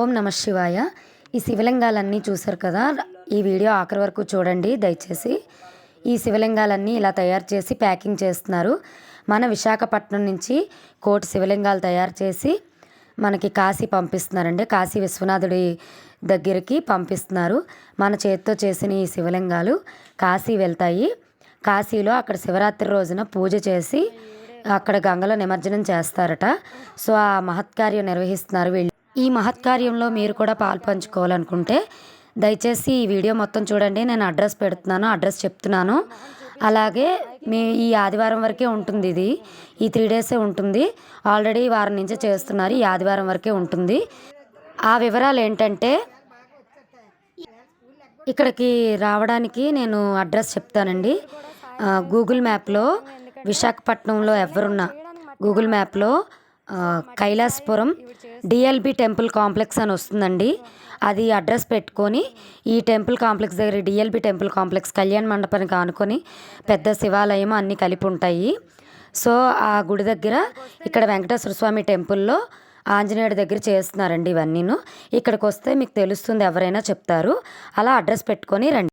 ఓం నమ శివాయ. ఈ శివలింగాలన్నీ చూసారు కదా? ఈ వీడియో ఆఖరి వరకు చూడండి దయచేసి. ఈ శివలింగాలన్నీ ఇలా తయారు చేసి ప్యాకింగ్ చేస్తున్నారు. మన విశాఖపట్నం నుంచి కోటి శివలింగాలు తయారు చేసి మనకి కాశీ పంపిస్తున్నారండి. కాశీ విశ్వనాథుడి దగ్గరికి పంపిస్తున్నారు. మన చేతితో చేసిన ఈ శివలింగాలు కాశీ వెళ్తాయి. కాశీలో అక్కడ శివరాత్రి రోజున పూజ చేసి అక్కడ గంగలో నిమజ్జనం చేస్తారట. సో ఆ మహత్కార్యం నిర్వహిస్తున్నారు వీళ్ళు. ఈ మహత్కార్యంలో మీరు కూడా పాలు పంచుకోవాలనుకుంటే దయచేసి ఈ వీడియో మొత్తం చూడండి. నేను అడ్రస్ పెడుతున్నాను అడ్రస్ చెప్తున్నాను. అలాగే మీ ఈ ఆదివారం వరకే ఉంటుంది ఇది. ఈ త్రీ డేసే ఉంటుంది. ఆల్రెడీ వారం నుంచే చేస్తున్నారు ఈ ఆదివారం వరకే ఉంటుంది. ఆ వివరాలు ఏంటంటే ఇక్కడికి రావడానికి నేను అడ్రస్ చెప్తానండి. గూగుల్ మ్యాప్లో విశాఖపట్నంలో ఎవరున్నా గూగుల్ మ్యాప్లో కైలాసపురం డిఎల్బి టెంపుల్ కాంప్లెక్స్ అని వస్తుందండి. అది అడ్రస్ పెట్టుకొని ఈ టెంపుల్ కాంప్లెక్స్ దగ్గర డిఎల్బి టెంపుల్ కాంప్లెక్స్ కళ్యాణ మండపానికి ఆనుకొని పెద్ద శివాలయం అన్నీ కలిపి ఉంటాయి. సో ఆ గుడి దగ్గర ఇక్కడ వెంకటేశ్వర స్వామి టెంపుల్లో ఆంజనేయుడి దగ్గర చేస్తున్నారండి ఇవన్నీను. ఇక్కడికి వస్తే మీకు తెలుస్తుంది ఎవరైనా చెప్తారు. అలా అడ్రస్ పెట్టుకొని రండి.